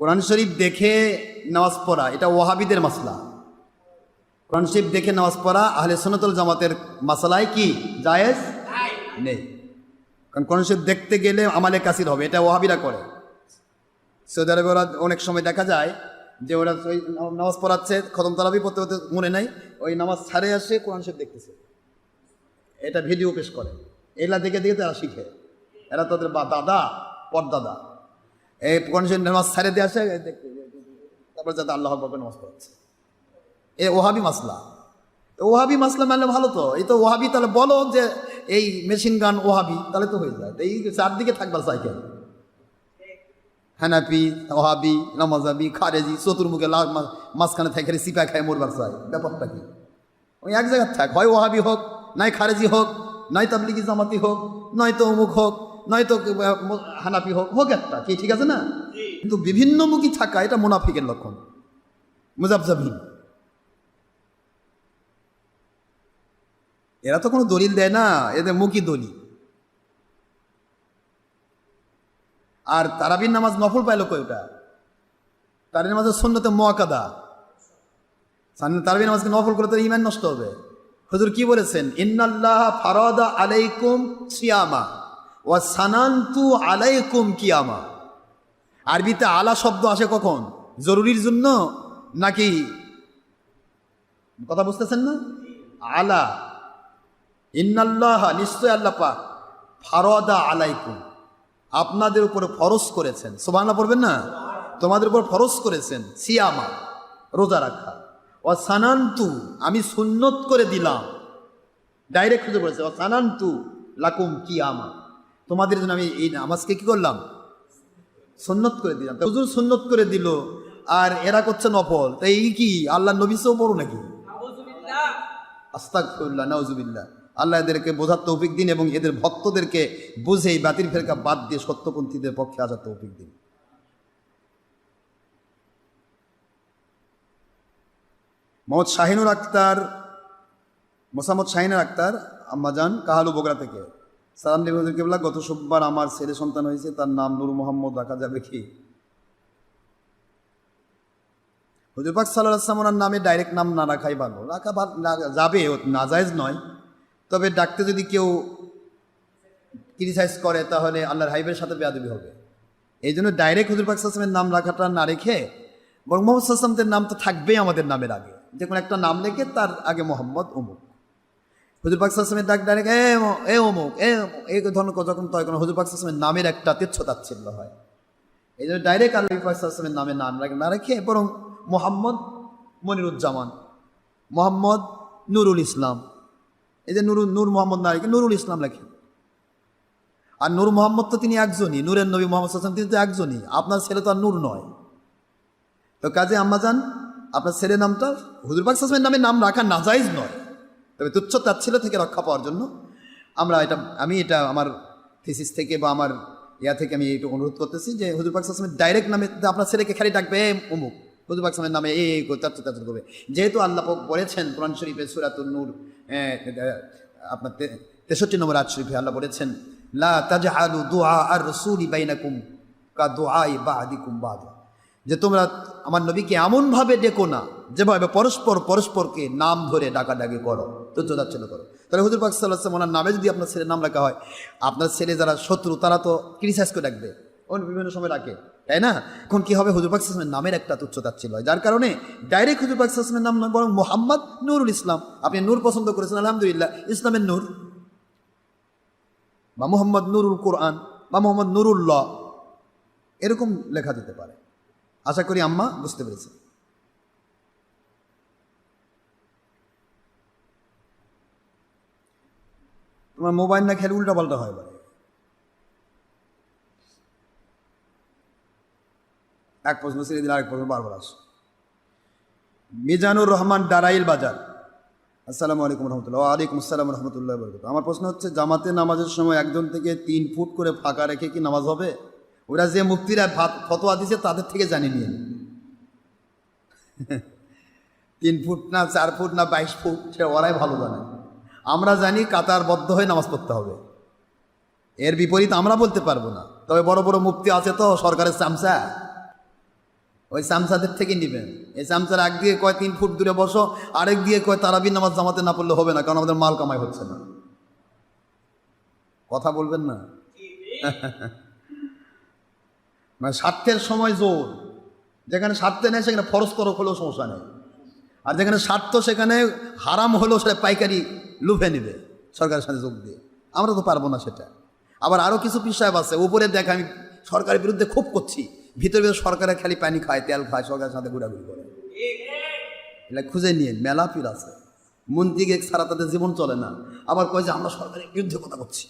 কোরআন শরীফ দেখে নামাজ পড়া, এটা ওয়াহাবিদের মাসলা। কোরআন শরীফ দেখে নামাজ পড়া আহলে সনতুল জামাতের মাসালায় কি? জায়েজ? নেই। কারণ কোরআন শরীফ দেখতে গেলে আমালে কাসির হবে, এটা ওয়াহাবিরা করে। সৌদি আরবে ওরা অনেক সময় দেখা যায় যে ওরা ওই নামাজ পড়াচ্ছে, খতম তারাবি পড়তে পড়তে মনে নাই, ওই নামাজ ছাড়ে আসে, কোরআন শরীফ দেখতেছে। এটা ভিডিও পেশ করে। এগুলা দেখে দেখে তারা শিখে। এরা তাদের বা, দাদা, পরদাদা। এই কোরআন নামাজ ছাড়ে দিয়ে আসে তারপর যাতে আল্লাহ আকবর নামাজ পড়াচ্ছে এ ওহাবি মাসলা। তো ওহাবি মাসলা মানলে ভালো তো। এই তো ওহাবি তাহলে বলো যে এই মেশিন গান ওহাবি তাহলে তো হয়ে যায়। এই চারদিকে থাকবার সাইকেল হানাপি ওহাবি নামাজাবি, খারেজি, চতুর্মুখে মাঝখানে থাকে সিপা খায়, মরবার চাই ব্যাপারটা কি? ওই এক জায়গায় থাক। হয় ওহাবি হোক, নাই খারেজি হোক, নাই তাবলিগি জামাতি হোক, নয়তো অমুক হোক নয়তো হানাপি হোক হোক একটা কি ঠিক আছে না? কিন্তু বিভিন্নমুখী থাকা এটা মুনাফিকের লক্ষণ। মুজাবজাবিন। এরা তো কোনো দলিল দেয় না এদের মুখী দলিল। আর তারাবির নামাজ নফল পাইলো কই ওটা? তার নামাজের সন্ন্যতে মোয়াকাদা তারাবির নামাজকে নফল করে তো ইমান নষ্ট হবে। হুজুর কি বলেছেন? ইন্নাল্লাহ ফারাদা আলাইকুম সিয়ামা। ওয়া সানান্তু আলাইকুম কিয়ামা। আরবিতে আলা শব্দ আসে কখন? জরুরির জন্য নাকি কথা বুঝতেছেন না? আলা। ইন্নাল্লাহ, নিশ্চয় আল্লাহ পাক ফারদা আলাইকুম। আপনাদের উপরে ফরজ করেছেন। সোবাংলা পড়বেন না? তোমাদের উপর ফরজ করেছেন। সিয়ামা, রোজা রাখা। ও সানান্তু আমি সুন্নত করে দিলাম। ডাইরেক্ট খুঁজে পড়েছে। ও সানান্তু লাকুম কিয়ামা। তোমাদের জন্য আমি এই নামাজকে কি করলাম? সুন্নত করে দিলাম। হুজুর সুন্নত করে দিল, আর এরা করছে নফল। তাই এই কি আল্লাহ নবীসেও বড় নাকি? আস্তাকফিরুল্লাহ নাউজুবিল্লাহ। আল্লাহ এদেরকে বোঝার তৌফিক দিন এবং এদের ভক্তদেরকে বুঝে বাতিল ফেরকা বাদ দিয়ে সত্যপন্থীদের পক্ষে আসার তৌফিক দিন। মোহাম্মদ শাহিনুর আক্তার, মোসাম্মদ শাহিনুর আক্তার, আম্মাজান কাহালু বগরা থেকে। সালাম দেব কেবলা, গত সোমবার আমার ছেলে সন্তান হয়েছে, তার নাম নূর মোহাম্মদ রাখা যাবে কি? হুজুর পাক সাল্লাহ আসলাম ওনার নামে ডাইরেক্ট নাম না রাখাই ভালো। রাখা যাবে নাজায়জ নয়। তবে ডাকতে যদি কেউ ক্রিটিসাইজ করে, তাহলে আল্লাহর হাইবের সাথে বেয়াদবি হবে। এই জন্য ডাইরেক্ট হুজুর পাক সাল্লামের নাম রাখাটা না রেখে, বরং মোহাম্মদ সাল্লামদের নাম তো থাকবেই আমাদের নামের আগে। যে কোনো একটা নাম রেখে তার আগে মোহাম্মদ অমুক হুজুর পাক সাল্লামের ডাক এ অমুক এ অমুক, এই ধরনের যখন তখন হুজুর পাক সাল্লামের নামের একটা তেচ্ছ তাচ্ছিল্য হয়। এই জন্য ডাইরেক্ট আল্লাহ ইফাসলামের নামে নাম রাখে না রেখে বরং মোহাম্মদ মনিরুজ্জামান মোহাম্মদ নুরুল ইসলাম। এই যে নুরুল নূর মোহাম্মদ না রেখে নুরুল ইসলাম লেখেন। আর নূর মোহাম্মদ তো তিনি একজনই নূরের নবী মোহাম্মদ হাসান তিনি তো একজনই আপনার ছেলে তো আর নূর নয়। তো কাজে আম্মাজান আপনার ছেলের নামটা হুজুর পাক নামে নাম রাখা নাজাইজ নয়। তবে তুচ্ছ তাচ্ছিল্য থেকে রক্ষা পাওয়ার জন্য আমরা এটা আমি এটা আমার থিসিস থেকে বা আমার ইয়া থেকে আমি একটু অনুরোধ করতেছি যে হুজুর পাক সাসমের ডাইরেক্ট নামে আপনার ছেলেকে খালি ডাকবে "এ অমুক। হুজুর পাক নামে এই তাচ্ছ তাচ্ছ করবে। যেহেতু আল্লাহ বলেছেন কোরআন শরীফে সুরাতুল নূর এ, এ, আপনার তেষট্টি নম্বর আট শরীফে আল্লাহ বলেছেন লা তাজআলু দুআ আর রাসূলি বাইনাকুম কা দুআই বাদিকুম বাদ। যে তোমরা আমার নবীকে এমনভাবে ডেকো না যেভাবে পরস্পর পরস্পরকে নাম ধরে ডাকাডাকি করো, তুচ্ছ তাচ্ছিল্য করো। তাহলে হুজুর পাক সাল্লাহ ওনার নামে যদি আপনার ছেলের নাম রাখা হয়, আপনার ছেলে যারা শত্রু, তারা তো ক্রিটিসাইজ করে ডাকবে ওন বিভিন্ন সময় রাখে, তাই না? এখন কি হবে? হুজুর পাক নামের একটা তুচ্ছ তাচ্ছিল্য হয়। যার কারণে ডাইরেক্ট হুজুর পাক নাম নয়, বরং মোহাম্মদ নুরুল ইসলাম। আপনি নূর পছন্দ করেছেন, আলহামদুলিল্লাহ। ইসলামের নূর। বা মোহাম্মদ নুরুল কোরআন, বা মোহাম্মদ নুরুল্লাহ। এরকম লেখা যেতে পারে। আশা করি আম্মা বুঝতে পেরেছে তোমার মোবাইল না খেলে উল্টা পাল্টা হয় এবারে। এক প্রশ্ন ছেড়ে দিলে আরেক প্রশ্ন বারবার আসে। মিজানুর রহমান ডারাইল বাজার। আসসালামু আলাইকুম রহমতুল্লাহ। ওয়ালাইকুম আসসালাম রহমতুল্লাহ বরকত আমার প্রশ্ন হচ্ছে, জামাতে নামাজের সময় একজন থেকে তিন ফুট করে ফাঁকা রেখে কি নামাজ হবে? ওরা যে মুক্তিরা ফতোয়া দিছে তাদের থেকে জানি নিয়ে তিন ফুট না চার ফুট না বাইশ ফুট, সে ওরাই ভালো জানে। আমরা জানি কাতারবদ্ধ হয়ে নামাজ পড়তে হবে। এর বিপরীত আমরা বলতে পারব না। তবে বড় বড় মুক্তি আছে তো, সরকারের চামচা। ওই সামসাদের থেকে নেবেন। এই সামসার এক দিয়ে কয় তিন ফুট দূরে বসো, আরেক দিয়ে কয় তারাবির নামাজ জামাতে না পড়লে হবে না, কারণ আমাদের মাল কামাই হচ্ছে না। কথা বলবেন না? মানে স্বার্থের সময় জোর। যেখানে স্বার্থে নেই, সেখানে ফরজ হলেও সমস্যা নেই। আর যেখানে স্বার্থ, সেখানে হারাম হলেও সেটা পাইকারি লুফে নেবে, সরকারের সাথে যোগ দিয়ে। আমরা তো পারব না সেটা। আবার আরও কিছু বিষয় আছে উপরে দেখ আমি সরকারের বিরুদ্ধে খুব করছি। ভিতরে ভিতরে সরকারের খালি পানি খায়, তেল খায়, সরকারের সাথে ঘোরাঘুরি করে। এটা খুঁজে নিয়ে, মেলা পীর আছে। মন্ত্রীকে ছাড়া তাদের জীবন চলে না। আবার কয় যে, আমরা সরকারের বিরুদ্ধে কথা করছি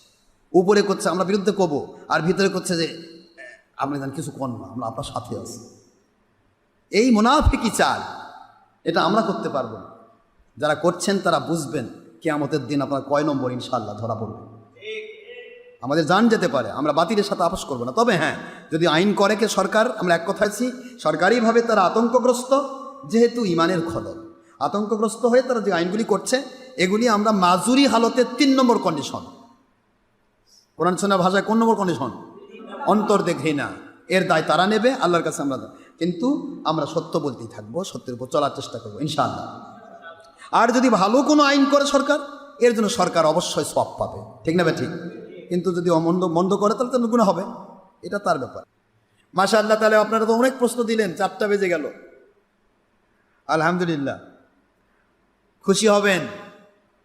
উপরে করছে, আমরা বিরুদ্ধে কব আর ভিতরে করছে যে, আপনি জান কিছু কন না, আমরা আপনার সাথে আছি। এই মুনাফিকি চাল। এটা আমরা করতে পারব না। যারা করছেন তারা বুঝবেন। কেয়ামতের দিন আপনার কয় নম্বর ইনশাল্লাহ ধরা পড়বে? আমাদের জান যেতে পারে, আমরা বাতিলের সাথে আপোষ করব না। তবে হ্যাঁ যদি আইন করে কে সরকার, আমরা এক কথা আছি, সরকারিভাবে তারা আতঙ্কগ্রস্ত, যেহেতু ইমানের খদর আতঙ্কগ্রস্ত হয়ে তারা যে আইনগুলি করছে, এগুলি আমরা মাজুরি হালতের তিন নম্বর কন্ডিশন কোরআন সোনা ভাষায় কোন নম্বর কন্ডিশন অন্তর দেখে না এর দায় তারা নেবে, আল্লাহর কাছে আমরা কিন্তু আমরা সত্য বলতেই থাকব, সত্যের উপর চলার চেষ্টা করব, ইনশাআল্লাহ। আর যদি ভালো কোনো আইন করে সরকার, এর জন্য সরকার অবশ্যই সব পাবে। ঠিক না ঠিক। কিন্তু যদি অমন্দ, মন্দ করে, তাহলে তো গুণ হবে। এটা তার ব্যাপার। মাসা আল্লাহ তাহলে আপনারা তো অনেক প্রশ্ন দিলেন, চারটা বেজে গেল। আলহামদুলিল্লাহ। খুশি হবেন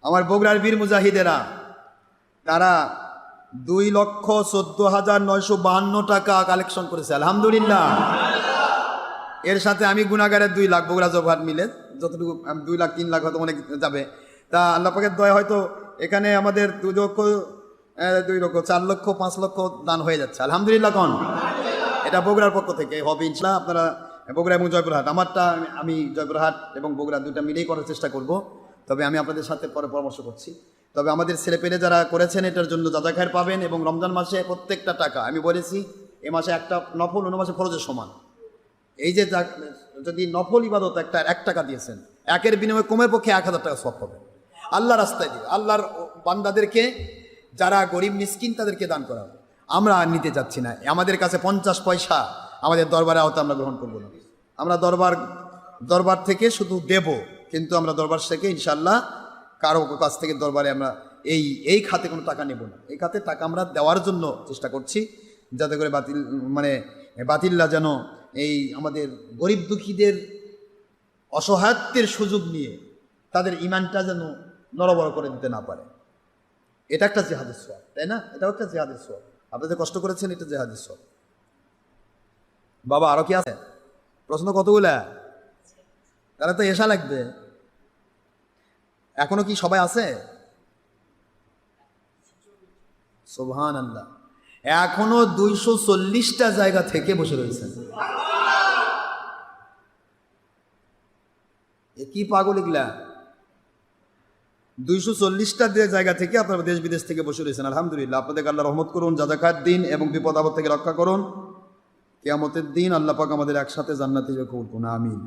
আমার বগুড়ার বীর মুজাহিদেরা। তারা দুই লক্ষ চোদ্দ হাজার নয়শো বাহান্ন টাকা কালেকশন করেছে। আলহামদুলিল্লাহ। এর সাথে আমি গুণাগারের দুই লাখ, বগুড়া জবহাট মিলে যতটুকু দুই লাখ, তিন লাখ হয়তো অনেক যাবে। তা আল্লাহ পাকের দয়া হয়তো এখানে আমাদের দুই লক্ষ দুই লক্ষ, চার লক্ষ, পাঁচ লক্ষ দান হয়ে যাচ্ছে। আলহামদুলিল্লাহ কন। এটা বগুড়ার পক্ষ থেকে হবে ইনশাল্লাহ আপনারা বগুড়া এবং জয়পুরহাট, আমারটা, আমি- জয়পুরহাট এবং বগুড়া দুটা মিলেই করার চেষ্টা করব। তবে আমি আপনাদের সাথে পরে পরামর্শ করছি। তবে আমাদের ছেলেপেলে যারা করেছেন, এটার জন্য যাজা খায়ের পাবেন এবং রমজান মাসে প্রত্যেকটা টাকা, আমি বলেছি, এ মাসে একটা নফল, অন্য মাসে খরচের সমান। এই যে যদি নফল ইবাদত একটা এক টাকা দিয়েছেন, একের বিনিময়ে কমের পক্ষে এক হাজার টাকা সব পাবে আল্লাহ রাস্তায় দিবে আল্লাহর বান্দাদেরকে, যারা গরিব মিসকিন, তাদেরকে দান করা। হবে আমরা আর নিতে চাচ্ছি না। আমাদের কাছে পঞ্চাশ পয়সা, আমাদের দরবারে আওতা আমরা গ্রহণ করব না। আমরা দরবার দরবার থেকে শুধু দেব, কিন্তু আমরা দরবার থেকে ইনশাল্লাহ কারও কাছ থেকে দরবারে আমরা এই এই খাতে কোনো টাকা নেব না। এই খাতে টাকা আমরা দেওয়ার জন্য চেষ্টা করছি, যাতে করে বাতিল মানে বাতিল্লা যেন এই আমাদের গরিব দুঃখীদের অসহায়ত্বের সুযোগ নিয়ে তাদের ইমানটা যেন নরবর করে দিতে না পারে। এটা একটা জেহাদের সোয়াব তাই না? এটাও একটা জেহাদের সোয়াব আপনি যে কষ্ট করেছেন, এটা জেহাদের সোয়াব বাবা, আরও কি আছে? প্রশ্ন কতগুলা? তাহলে তো এসা লাগবে। এখনও কি সবাই আছে? সোভান আল্লাহ এখনও দুইশো চল্লিশটা জায়গা থেকে বসে রয়েছেন। এ কি পাগল এগুলা? দুইশো চল্লিশটা জায়গা থেকে আপনারা দেশ বিদেশ থেকে বসে রয়েছেন, আলহামদুলিল্লাহ। আপনাদেরকে আল্লাহ রহমত করুন জাজাকাত দিন এবং বিপদ আপদ থেকে রক্ষা করুন। কেয়ামতের দিন আল্লাহ পাক আমাদের একসাথে জান্নাতে করুন, আমিন।